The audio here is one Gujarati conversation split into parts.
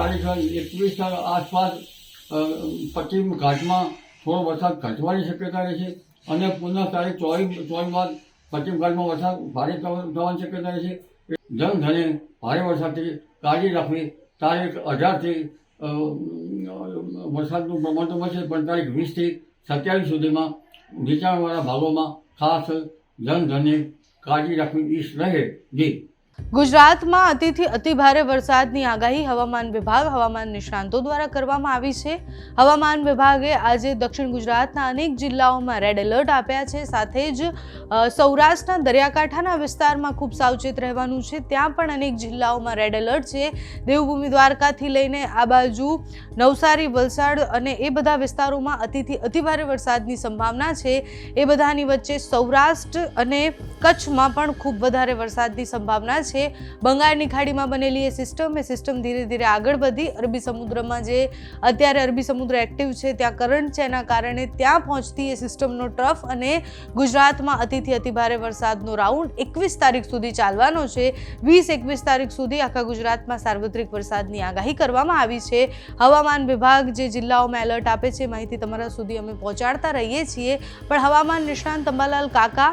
તારીખ એકવીસ આસપાસ પશ્ચિમ ઘાટમાં થોડો વરસાદ ઘટવાની શક્યતા રહે છે અને પુનઃ તારીખ ચોવીસ ચોવીસ બાદ પશ્ચિમ ઘાટમાં વરસાદ ભારે થવા- થવાની શક્યતા રહે છે જનધને ભારે વરસાદથી કાળજી રાખવી. તારીખ અઢારથી વરસાદનું પ્રમાણ તો મળશે પણ તારીખ વીસથી સત્યાવીસ સુધીમાં નીચાણવાળા ભાગોમાં ખાસ જનધને કાળજી રાખવી ઈશ રહે. જી. ગુજરાતમાં અતિથી અતિભારે વરસાદની આગાહી હવામાન વિભાગ હવામાન નિષ્ણાંતો દ્વારા કરવામાં આવી છે. હવામાન વિભાગે આજે દક્ષિણ ગુજરાતના અનેક જિલ્લાઓમાં રેડ એલર્ટ આપ્યા છે. સાથે જ સૌરાષ્ટ્રના દરિયાકાંઠાના વિસ્તારમાં ખૂબ સાવચેત રહેવાનું છે. ત્યાં પણ અનેક જિલ્લાઓમાં રેડ એલર્ટ છે. દેવભૂમિ દ્વારકાથી લઈને આ બાજુ નવસારી, વલસાડ અને એ બધા વિસ્તારોમાં અતિથી અતિભારે વરસાદની સંભાવના છે. એ બધાની વચ્ચે સૌરાષ્ટ્ર અને કચ્છમાં પણ ખૂબ વધારે વરસાદની સંભાવના છે. બંગાળની ખાડીમાં બનેલી એ સિસ્ટમ એ સિસ્ટમ ધીરે ધીરે આગળ વધી. અરબી સમુદ્રમાં જે અત્યારે અરબી સમુદ્ર એક્ટિવ છે, ત્યાં કરંટ છે, એના કારણે ત્યાં પહોંચતી એ સિસ્ટમનો ટ્રફ અને ગુજરાતમાં અતિથી અતિભારે વરસાદનો રાઉન્ડ એકવીસ તારીખ સુધી ચાલવાનો છે. વીસ એકવીસ તારીખ સુધી આખા ગુજરાતમાં સાર્વત્રિક વરસાદની આગાહી કરવામાં આવી છે. હવામાન વિભાગ જે જિલ્લાઓમાં એલર્ટ આપે છે માહિતી તમારા સુધી અમે પહોંચાડતા રહીએ છીએ. પણ હવામાન નિષ્ણાંત અંબાલાલ કાકા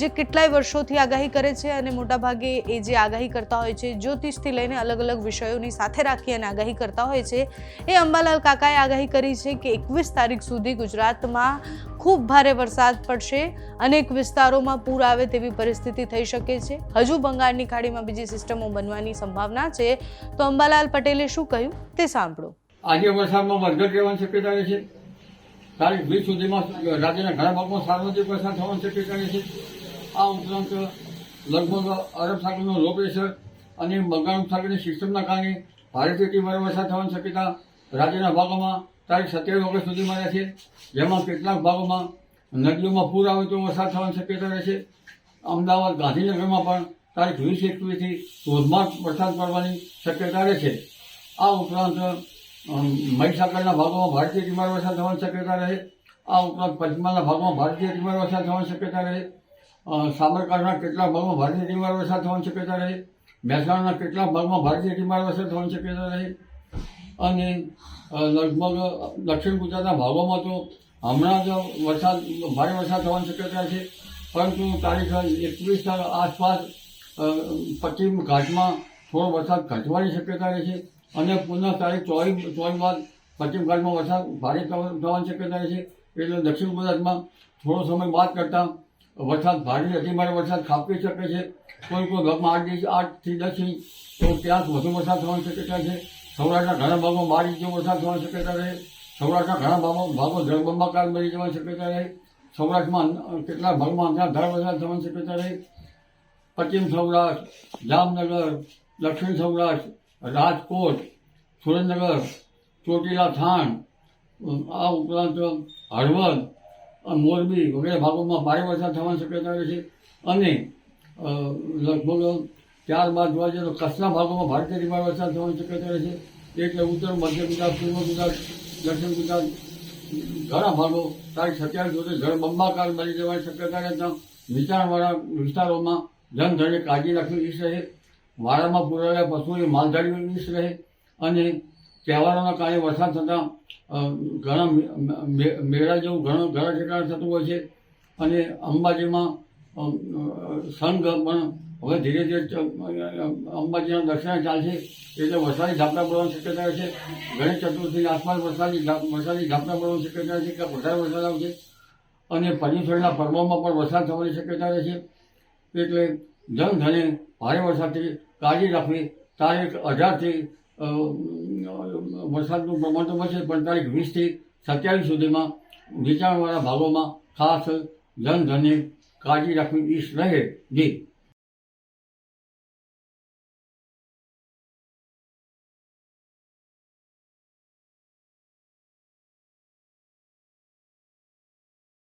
જે કેટલાય વર્ષોથી આગાહી કરે છે અને મોટાભાગે એ જે આગાહી કરતા હોય છે, જ્યોતિષથી લઈને અલગ અલગ વિષયોની સાથે રાખી અને આગાહી કરતા હોય છે, એ અંબાલાલ કાકાએ આગાહી કરી છે કે એકવીસ તારીખ સુધી ગુજરાતમાં ખૂબ ભારે વરસાદ પડશે અનેક વિસ્તારોમાં પૂર આવે તેવી પરિસ્થિતિ થઈ શકે છે. હજુ બંગાળની ખાડીમાં બીજી સિસ્ટમો બનવાની સંભાવના છે. તો અંબાલાલ પટેલે શું કહ્યું તે સાંભળો. આજે વરસાદમાં વધઘટ રહેવાની શક્યતા છે. તારીખ વીસ સુધીમાં રાજ્યના ઘણા ભાગમાં સાર્વત્રિક વરસાદ થવાની શક્યતા છે. આ ઉપરાંત લગભગ અરબ સાગરનો લો પ્રેશર અને બંગાળ સાગરની સિસ્ટમના કારણે ભારે અતિ ભારે વરસાદ થવાની શક્યતા રાજ્યના ભાગોમાં તારીખ સત્યાવીસ ઓગસ્ટ સુધીમાં રહે છે, જેમાં કેટલાક ભાગોમાં નદીઓમાં પૂર આવે તો વરસાદ થવાની શક્યતા રહે છે. અમદાવાદ ગાંધીનગરમાં પણ તારીખ વીસ એકવીસથી ધોધમાર વરસાદ પડવાની શક્યતા રહે છે. આ ઉપરાંત મહીસાગરના ભાગોમાં ભારતીય ટીમાર વરસાદ થવાની શક્યતા રહે. આ ઉપરાંત પંચમહાલના ભાગમાં ભારતીય ટીમાર વરસાદ થવાની શક્યતા રહે. સાબરકાંઠાના કેટલા ભાગમાં ભારતીય ટીમાર વરસાદ થવાની શક્યતા રહે? મહેસાણાના કેટલા ભાગમાં ભારતીય ટીમાર વરસાદ થવાની શક્યતા રહે? અને લગભગ દક્ષિણ ગુજરાતના ભાગોમાં તો હમણાં જ વરસાદ, ભારે વરસાદ થવાની શક્યતા છે. પરંતુ તારીખ એકવીસ આસપાસ પશ્ચિમ ઘાટમાં થોડો વરસાદ ઘટવાની શક્યતા રહે છે. અને પુનઃ તારીખ ચોવીસ ચોવીસ બાદ પશ્ચિમ ઘાટમાં વરસાદ ભારે થવા- થવાની શક્યતા રહે છે. એટલે દક્ષિણ ગુજરાતમાં થોડો સમય બાદ કરતાં વરસાદ ભારે અતિભારે વરસાદ ખાપી શકે છે. કોઈ કોઈ ભાગમાં આઠ ઇંચ આઠથી દસ ઇંચ, તો ત્યાં વધુ વરસાદ થવાની શક્યતા છે. સૌરાષ્ટ્રના ઘણા ભાગમાં બાર ઇંચ જેવો વરસાદ થવાની શક્યતા રહે સૌરાષ્ટ્રના ઘણા ભાગો ભાગો જળબંબાકાર મળી જવાની શક્યતા રહે સૌરાષ્ટ્રમાં કેટલાક ભાગમાં અંધાર વરસાદ થવાની શક્યતા રહે પશ્ચિમ સૌરાષ્ટ્ર, જામનગર, દક્ષિણ સૌરાષ્ટ્ર, રાજકોટ, સુરેન્દ્રનગર, ચોટીલા, થાણ આ ઉપરાંત હળવદ મોરબી વગેરે ભાગોમાં ભારે વરસાદ થવાની શક્યતા રહે છે. અને લગભગ ત્યારબાદ જોવા જઈએ તો કચ્છના ભાગોમાં ભારે ભારે વરસાદ થવાની શક્યતા રહે છે. એટલે ઉત્તર, મધ્ય ગુજરાત, પૂર્વ ગુજરાત, દક્ષિણ ગુજરાત, ઘણા ભાગો તારીખ સત્યાવીસ સુધી બંબાકાર બની જવાની શક્યતા રહેતા નીચાણવાળા વિસ્તારોમાં જનધને કાળજી રાખવી ઈશ રહે. વાડામાં પુરાયેલા પશુઓની માલધારીઓ ઈશ રહે. અને તહેવારોના કારણે વરસાદ થતાં ઘણા મેળા જેવું ઘણું, ઘણા ઠેકાણ થતું હોય છે. અને અંબાજીમાં સંઘ પણ હવે ધીરે ધીરે અંબાજીના દર્શન ચાલશે. એટલે વરસાદી ઝાપટા પડવાની શક્યતા છે. ગણેશ ચતુર્થીની આસપાસ વરસાદી વરસાદી ઝાપટા પડવાની શક્યતા છે કે વધારે વરસાદ આવશે. અને પર્યુષણના પર્વમાં પણ વરસાદ થવાની શક્યતા રહે છે. એટલે જનધને ભારે વરસાદથી કાળજી રાખવી, તારીખ અઢારથી વરસાદનું પ્રમાણ તો વધશે, પણ તારીખ વીસથી સત્યાવીસ સુધીમાં નીચાણવાળા ભાગોમાં ખાસ જનધને કાળજી રાખવી ઈશ રહે. જી.